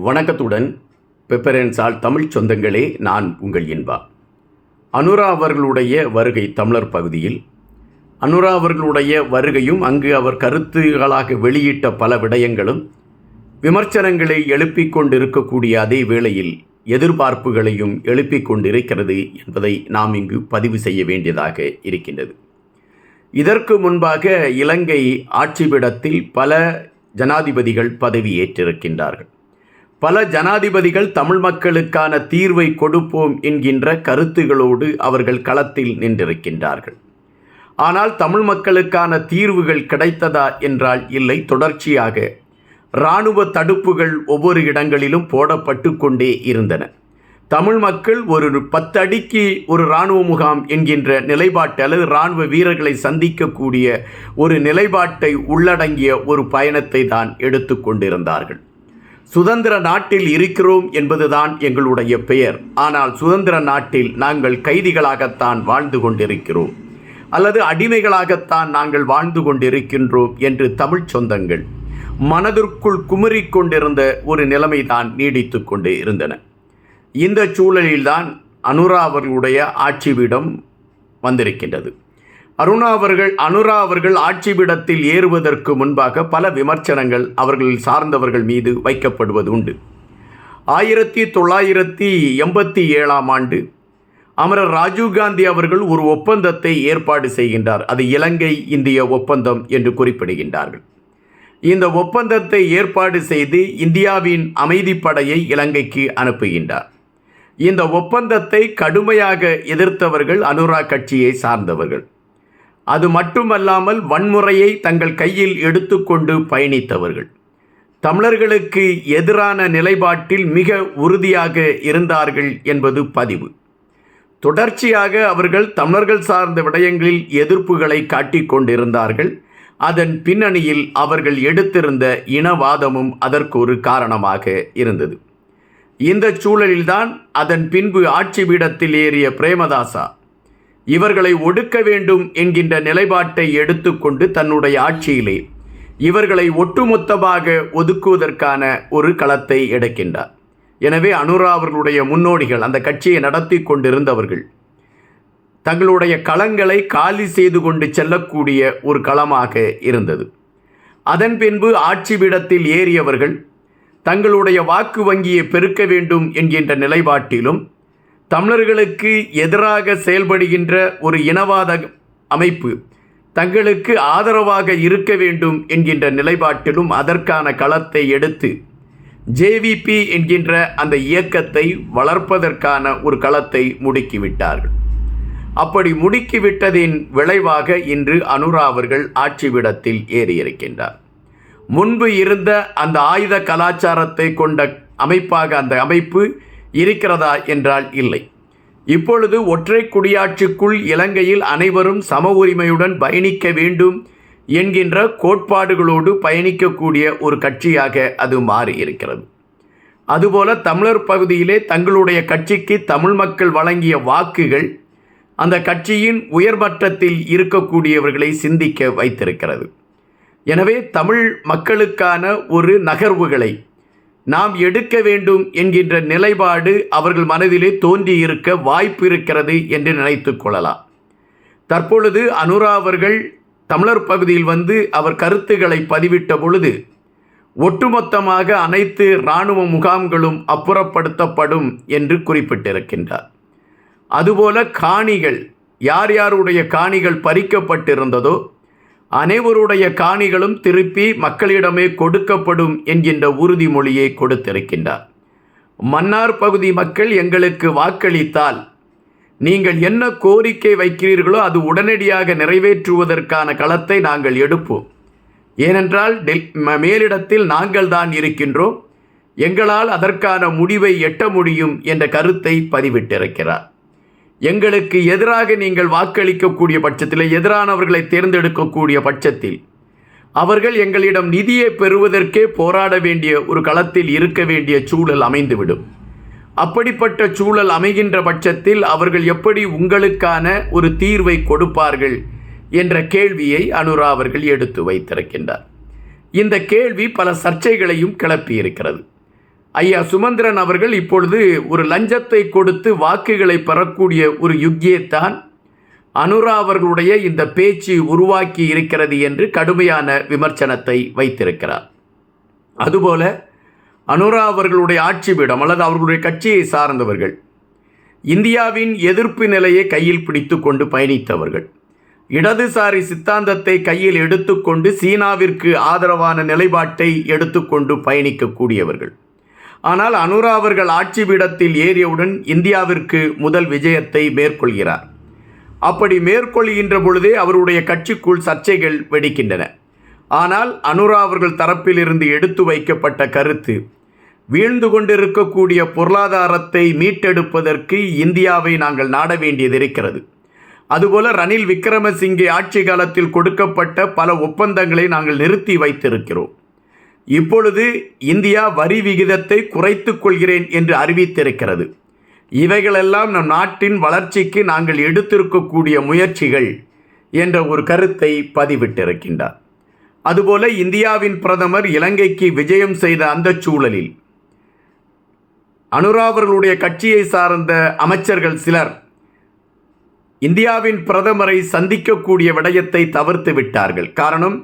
வணக்கத்துடன் பெப்பரன்ஸால் தமிழ் சொந்தங்களே நான் உங்கள் இன்பா. அனுரா அவர்களுடைய வருகை தமிழர் பகுதியில். அனுரா அவர்களுடைய வருகையும் அங்கு அவர் கருத்துகளாக வெளியிட்ட பல விடயங்களும் விமர்சனங்களை எழுப்பிக் கொண்டிருக்கக்கூடிய அதே வேளையில் எதிர்பார்ப்புகளையும் எழுப்பிக் கொண்டிருக்கிறது என்பதை நாம் இங்கு பதிவு செய்ய வேண்டியதாக இருக்கின்றது. இதற்கு முன்பாக இலங்கை ஆட்சிபிடத்தில் பல ஜனாதிபதிகள் பதவியேற்றிருக்கின்றார்கள். பல ஜனாதிபதிகள் தமிழ் மக்களுக்கான தீர்வை கொடுப்போம் என்கின்ற கருத்துகளோடு அவர்கள் களத்தில் நின்றிருக்கின்றார்கள். ஆனால் தமிழ் மக்களுக்கான தீர்வுகள் கிடைத்ததா என்றால் இல்லை. தொடர்ச்சியாக இராணுவ தடுப்புகள் ஒவ்வொரு இடங்களிலும் போடப்பட்டு கொண்டே இருந்தன. தமிழ் மக்கள் ஒரு பத்து அடிக்கு ஒரு இராணுவ முகாம் என்கின்ற நிலைப்பாட்டு அல்லது இராணுவ வீரர்களை சந்திக்கக்கூடிய ஒரு நிலைப்பாட்டை உள்ளடங்கிய ஒரு பயணத்தை தான் எடுத்துக்கொண்டிருந்தார்கள் சுதந்திர நாட்டில் இருக்கிறோம் என்பதுதான் எங்களுடைய பெயர். ஆனால் சுதந்திர நாட்டில் நாங்கள் கைதிகளாகத்தான் வாழ்ந்து கொண்டிருக்கிறோம். அல்லது அடிமைகளாகத்தான் நாங்கள் வாழ்ந்து கொண்டிருக்கின்றோம் என்று தமிழ் சொந்தங்கள் மனதிற்குள் குமரிக் கொண்டிருந்த ஒரு நிலைமைதான் நீடித்து கொண்டு இருந்தன. இந்த சூழலில்தான் அனுரா அவர்களுடைய ஆட்சிவிடம் வந்திருக்கின்றது. அருணா அவர்கள் அனுரா அவர்கள் ஆட்சிபிடத்தில் ஏறுவதற்கு முன்பாக பல விமர்சனங்கள் அவர்கள் சார்ந்தவர்கள் மீது வைக்கப்படுவது உண்டு. ஆயிரத்தி தொள்ளாயிரத்தி எண்பத்தி ஏழாம் ஆண்டு அமரர் ராஜீவ்காந்தி அவர்கள் ஒரு ஒப்பந்தத்தை ஏற்பாடு செய்கின்றார். அது இலங்கை இந்திய ஒப்பந்தம் என்று குறிப்பிடுகின்றார்கள். இந்த ஒப்பந்தத்தை ஏற்பாடு செய்து இந்தியாவின் அமைதிப்படையை இலங்கைக்கு அனுப்புகின்றார். இந்த ஒப்பந்தத்தை கடுமையாக எதிர்த்தவர்கள் அனுரா கட்சியை சார்ந்தவர்கள். அது மட்டுமல்லாமல் வன்முறையை தங்கள் கையில் எடுத்துக்கொண்டு பயணித்தவர்கள். தமிழர்களுக்கு எதிரான நிலைப்பாட்டில் மிக உறுதியாக இருந்தார்கள் என்பது பதிவு. தொடர்ச்சியாக அவர்கள் தமிழர்கள் சார்ந்த விடயங்களில் எதிர்ப்புகளை காட்டிக் கொண்டிருந்தார்கள். அதன் பின்னணியில் அவர்கள் எடுத்திருந்த இனவாதமும் அதற்கு ஒரு காரணமாக இருந்தது. இந்த சூழலில்தான் அதன் பின்பு ஆட்சி பீடத்தில் ஏறிய பிரேமதாசா இவர்களை ஒடுக்க வேண்டும் என்கின்ற நிலைப்பாட்டை எடுத்துக்கொண்டு தன்னுடைய ஆட்சியிலே இவர்களை ஒட்டுமொத்தமாக ஒதுக்குவதற்கான ஒரு களத்தை எடுக்கின்றார். எனவே அனுரா அவர்களுடைய முன்னோடிகள் அந்த கட்சியை நடத்தி கொண்டிருந்தவர்கள் தங்களுடைய களங்களை காலி செய்து கொண்டு செல்லக்கூடிய ஒரு களமாக இருந்தது. அதன் பின்பு ஆட்சி பீடத்தில் ஏறியவர்கள் தங்களுடைய வாக்கு வங்கியை பெருக்க வேண்டும் என்கின்ற நிலைப்பாட்டிலும் தமிழர்களுக்கு எதிராக செயல்படுகின்ற ஒரு இனவாத அமைப்பு தங்களுக்கு ஆதரவாக இருக்க வேண்டும் என்கின்ற நிலைப்பாட்டிலும் அதற்கான களத்தை எடுத்து ஜேவிபி என்கின்ற அந்த இயக்கத்தை வளர்ப்பதற்கான ஒரு களத்தை முடுக்கிவிட்டார்கள். அப்படி முடுக்கிவிட்டதின் விளைவாக இன்று அனுரா அவர்கள் ஆட்சிவிடத்தில் ஏறியிருக்கின்றார். முன்பு இருந்த அந்த ஆயுத கலாச்சாரத்தை கொண்ட அமைப்பாக அந்த அமைப்பு இருக்கிறதா என்றால் இல்லை. இப்பொழுது ஒற்றை குடியாட்சிக்குள் இலங்கையில் அனைவரும் சம உரிமையுடன் பயணிக்க வேண்டும் என்கின்ற கோட்பாடுகளோடு பயணிக்கக்கூடிய ஒரு கட்சியாக அது மாறி இருக்கிறது அதுபோல தமிழர் பகுதியிலே தங்களுடைய கட்சிக்கு தமிழ் மக்கள் வழங்கிய வாக்குகள் அந்த கட்சியின் உயர்மட்டத்தில் இருக்கக்கூடியவர்களை சிந்திக்க வைத்திருக்கிறது. எனவே தமிழ் மக்களுக்கான ஒரு நகர்வுகளை நாம் எடுக்க வேண்டும் என்கின்ற நிலைப்பாடு அவர்கள் மனதிலே தோன்றியிருக்க வாய்ப்பு இருக்கிறது என்று நினைத்து கொள்ளலாம். தற்பொழுது அனுரா அவர்கள் தமிழர் பகுதியில் வந்து அவர் கருத்துக்களை பதிவிட்ட பொழுது ஒட்டுமொத்தமாக அனைத்து இராணுவ முகாம்களும் அப்புறப்படுத்தப்படும் என்று குறிப்பிட்டிருக்கின்றார். அதுபோல காணிகள் யார் யாருடைய காணிகள் பறிக்கப்பட்டிருந்ததோ அனைவருடைய காணிகளும் திருப்பி மக்களிடமே கொடுக்கப்படும் என்கின்ற உறுதிமொழியை கொடுத்திருக்கின்றார். மன்னார் பகுதி மக்கள் எங்களுக்கு வாக்களித்தால் நீங்கள் என்ன கோரிக்கை வைக்கிறீர்களோ அது உடனடியாக நிறைவேற்றுவதற்கான களத்தை நாங்கள் எடுப்போம். ஏனென்றால் டெல் மேலிடத்தில் நாங்கள் தான் இருக்கின்றோம். எங்களால் அதற்கான முடிவை எட்ட முடியும் என்ற கருத்தை பதிவிட்டிருக்கிறார். எங்களுக்கு எதிராக நீங்கள் வாக்களிக்கக்கூடிய பட்சத்தில் எதிரானவர்களை தேர்ந்தெடுக்கக்கூடிய பட்சத்தில் அவர்கள் எங்களிடம் நிதியை பெறுவதற்கே போராட வேண்டிய ஒரு களத்தில் இருக்க வேண்டிய சூழல் அமைந்துவிடும். அப்படிப்பட்ட சூழல் அமைகின்ற பட்சத்தில் அவர்கள் எப்படி உங்களுக்கான ஒரு தீர்வை கொடுப்பார்கள் என்ற கேள்வியை அனுரா அவர்கள் எடுத்து வைத்திருக்கின்றார். இந்த கேள்வி பல சர்ச்சைகளையும் கிளப்பியிருக்கிறது. ஐயா சுமந்திரன் அவர்கள் இப்பொழுது ஒரு லஞ்சத்தை கொடுத்து வாக்குகளை பெறக்கூடிய ஒரு யுக்தியைத்தான் அனுரா அவர்களுடைய இந்த பேச்சு உருவாக்கி இருக்கிறது என்று கடுமையான விமர்சனத்தை வைத்திருக்கிறார். அதுபோல அனுரா அவர்களுடைய ஆட்சி பீடம் அல்லது அவர்களுடைய கட்சியை சார்ந்தவர்கள் இந்தியாவின் எதிர்ப்பு நிலையை கையில் பிடித்து கொண்டு பயணித்தவர்கள் இடதுசாரி சித்தாந்தத்தை கையில் எடுத்துக்கொண்டு சீனாவிற்கு ஆதரவான நிலைப்பாட்டை எடுத்துக்கொண்டு பயணிக்கக்கூடியவர்கள் ஆனால் அனுரா அவர்கள் ஆட்சி பீடத்தில் ஏறியவுடன் இந்தியாவிற்கு முதல் விஜயத்தை மேற்கொள்கிறார். அப்படி மேற்கொள்கின்ற பொழுதே அவருடைய கட்சிக்குள் சர்ச்சைகள் வெடிக்கின்றன. ஆனால் அனுரா அவர்கள் தரப்பிலிருந்து எடுத்து வைக்கப்பட்ட கருத்து வீழ்ந்து கொண்டிருக்கக்கூடிய பொருளாதாரத்தை மீட்டெடுப்பதற்கு இந்தியாவை நாங்கள் நாட வேண்டியது இருக்கிறது அதுபோல ரணில் விக்ரமசிங்கே ஆட்சி காலத்தில் கொடுக்கப்பட்ட பல ஒப்பந்தங்களை நாங்கள் நிறுத்தி வைத்திருக்கிறோம். இப்பொழுது இந்தியா வரி விகிதத்தை குறைத்து கொள்கிறேன் என்று அறிவித்திருக்கிறது. இவைகளெல்லாம் நம் நாட்டின் வளர்ச்சிக்கு நாங்கள் எடுத்திருக்கக்கூடிய முயற்சிகள் என்ற ஒரு கருத்தை பதிவிட்டிருக்கின்றார். அதுபோல இந்தியாவின் பிரதமர் இலங்கைக்கு விஜயம் செய்த அந்த சூழலில் அனுராவர்களுடைய கட்சியை சார்ந்த அமைச்சர்கள் சிலர் இந்தியாவின் பிரதமரை சந்திக்கக்கூடிய விடயத்தை தவிர்த்து விட்டார்கள். காரணம்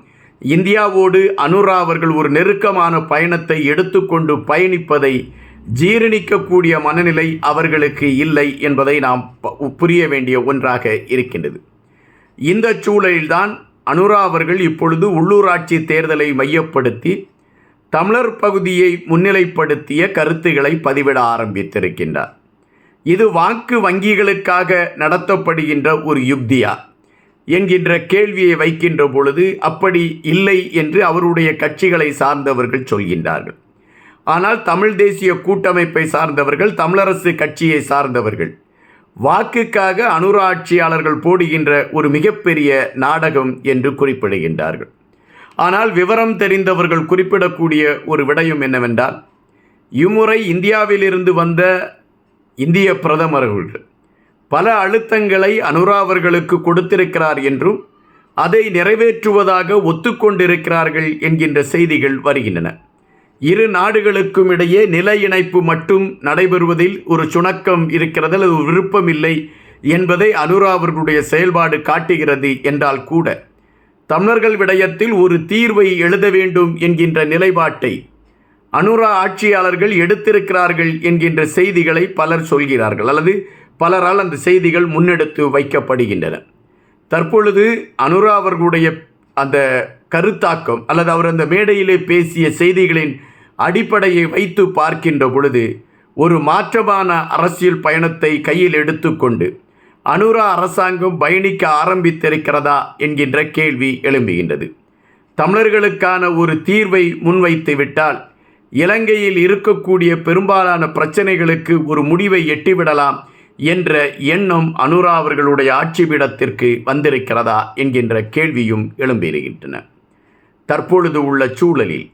இந்தியாவோடு அனுரா அவர்கள் ஒரு நெருக்கமான பயணத்தை எடுத்துக்கொண்டு பயணிப்பதை ஜீரணிக்கக்கூடிய மனநிலை அவர்களுக்கு இல்லை என்பதை நாம் புரிய வேண்டிய ஒன்றாக இருக்கின்றது. இந்த சூழலில்தான் அனுரா அவர்கள் இப்பொழுது உள்ளூராட்சி தேர்தலை மையப்படுத்தி தமிழர் பகுதியை முன்னிலைப்படுத்திய கருத்துக்களை பதிவிட ஆரம்பித்திருக்கின்றார். இது வாக்கு வங்கிகளுக்காக நடத்தப்படுகின்ற ஒரு யுக்தியா? என்கின்ற கேள்வியை வைக்கின்ற பொழுது அப்படி இல்லை என்று அவருடைய கட்சிகளை சார்ந்தவர்கள் சொல்கின்றார்கள். ஆனால் தமிழ் தேசிய கூட்டமைப்பை சார்ந்தவர்கள் தமிழரசு கட்சியை சார்ந்தவர்கள் வாக்குக்காக அனுராட்சியாளர்கள் போடுகின்ற ஒரு மிகப்பெரிய நாடகம் என்று குறிப்பிடுகின்றார்கள். ஆனால் விவரம் தெரிந்தவர்கள் குறிப்பிடக்கூடிய ஒரு விடயம் என்னவென்றால் இம்முறை இந்தியாவிலிருந்து வந்த இந்திய பிரதமர்கள் பல அழுத்தங்களை அனுராவர்களுக்கு கொடுத்திருக்கிறார் என்றும் அதை நிறைவேற்றுவதாக ஒத்துக்கொண்டிருக்கிறார்கள் என்கின்ற செய்திகள் வருகின்றன. இரு நாடுகளுக்கும் இடையே நில இணைப்பு மட்டும் நடைபெறுவதில் ஒரு சுணக்கம் இருக்கிறது அல்லது விருப்பமில்லை என்பதை அனுரா அவர்களுடைய செயல்பாடு காட்டுகிறது என்றால் கூட தமிழர்கள் விடயத்தில் ஒரு தீர்வை எழுத வேண்டும் என்கின்ற நிலைப்பாட்டை அனுரா ஆட்சியாளர்கள் எடுத்திருக்கிறார்கள் என்கின்ற செய்திகளை பலர் சொல்கிறார்கள். அல்லது பலரால் அந்த செய்திகள் முன்னெடுத்து வைக்கப்படுகின்றன. தற்பொழுது அனுரா அவர்களுடைய அந்த கருத்தாக்கம் அல்லது அவர் அந்த மேடையிலே பேசிய செய்திகளின் அடிப்படையை வைத்து பார்க்கின்ற பொழுது ஒரு மாற்றமான அரசியல் பயணத்தை கையில் எடுத்துக்கொண்டு அனுரா அரசாங்கம் பயணிக்க ஆரம்பித்திருக்கிறதா என்கின்ற கேள்வி எழும்புகின்றது. தமிழர்களுக்கான ஒரு தீர்வை முன்வைத்து விட்டால் இலங்கையில் இருக்கக்கூடிய பெரும்பாலான பிரச்சனைகளுக்கு ஒரு முடிவை எட்டிவிடலாம் என்ற எண்ணம் அனுரா அவர்களுடைய ஆட்சிபீடத்திற்கு வந்திருக்கிறதா என்கின்ற கேள்வியும் எழும்பியிருக்கின்றன தற்பொழுது உள்ள சூழலில்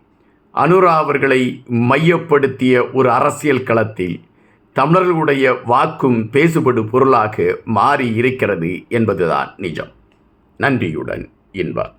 அனுரா அவர்களை மையப்படுத்திய ஒரு அரசியல் களத்தில் தமிழர்களுடைய வாக்கும் பேசுபடு பொருளாக மாறி இருக்கிறது என்பதுதான் நிஜம். நன்றியுடன் இன்பா